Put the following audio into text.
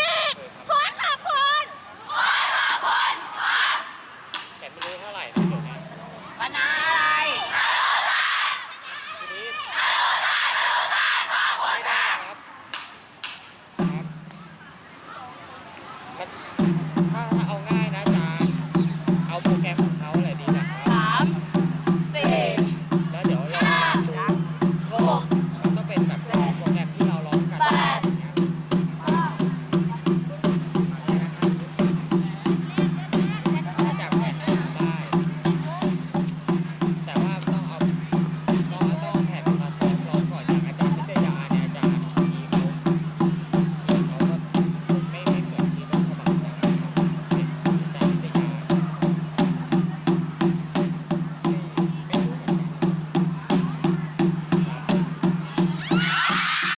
ลีกโค้ขอบคุณโค้ขอบคุณครับแต่ไม่รู้เท่าไหร่นะเดี๋ยวนะปัญหาอะไรทีนี้ไม่ได้ครับครับ